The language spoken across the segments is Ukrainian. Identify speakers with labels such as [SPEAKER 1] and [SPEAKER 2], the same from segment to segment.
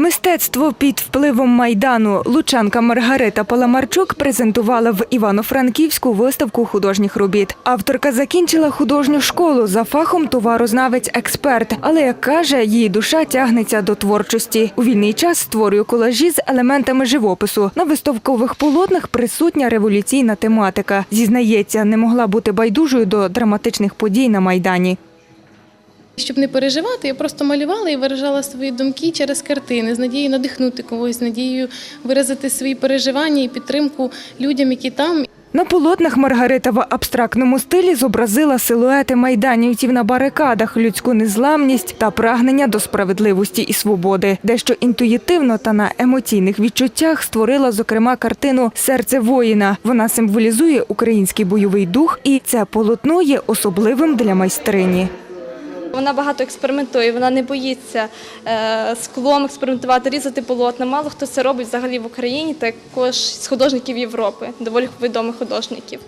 [SPEAKER 1] Мистецтво під впливом майдану лучанка Маргарита Паламарчук презентувала в Івано-Франківську виставку художніх робіт. Авторка закінчила художню школу за фахом товарознавець-експерт, але як каже, її душа тягнеться до творчості. У вільний час створює колажі з елементами живопису. На виставкових полотнах присутня революційна тематика. Зізнається, не могла бути байдужою до драматичних подій на майдані.
[SPEAKER 2] Щоб не переживати, я просто малювала і виражала свої думки через картини з надією надихнути когось, з надією виразити свої переживання і підтримку людям, які там.
[SPEAKER 1] На полотнах Маргарита в абстрактному стилі зобразила силуети майданівців на барикадах, людську незламність та прагнення до справедливості і свободи. Дещо інтуїтивно та на емоційних відчуттях створила, зокрема, картину Серце воїна. Вона символізує український бойовий дух, і це полотно є особливим для майстрині.
[SPEAKER 3] Вона багато експериментує, вона не боїться е, склом експериментувати, різати полотна. Мало хто це робить взагалі в Україні, також з художників Європи, доволі відомих художників.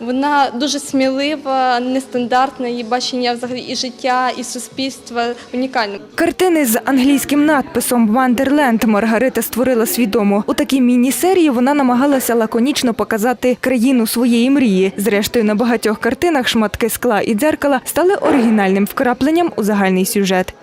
[SPEAKER 3] Вона дуже смілива, нестандартна, її бачення взагалі і життя, і суспільства унікальне.
[SPEAKER 1] Картини з англійським надписом «Вандерленд» Маргарита створила свідомо. У такій міні-серії вона намагалася лаконічно показати країну своєї мрії. Зрештою, на багатьох картинах шматки скла і дзеркала стали оригінальним вкрапленням у загальний сюжет.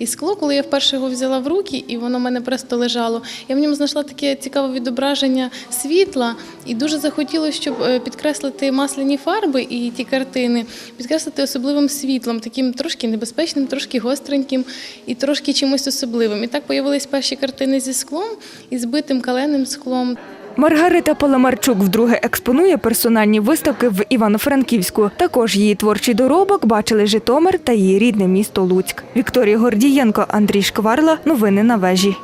[SPEAKER 2] І скло, коли я вперше його взяла в руки, і воно в мене просто лежало, я в ньому знайшла таке цікаве відображення світла, і дуже захотілося, щоб е, підкреслити масляні фарби і ті картини, підкреслити особливим світлом, таким трошки небезпечним, трошки гостреньким і трошки чимось особливим. І так появились перші картини зі склом і збитим каленим склом.
[SPEAKER 1] Маргарита Паламарчук вдруге експонує персональні виставки в Івано-Франківську. Також її творчий доробок бачили Житомир та її рідне місто Луцьк. Вікторія Гордієнко, Андрій Шкварла. Новини на вежі.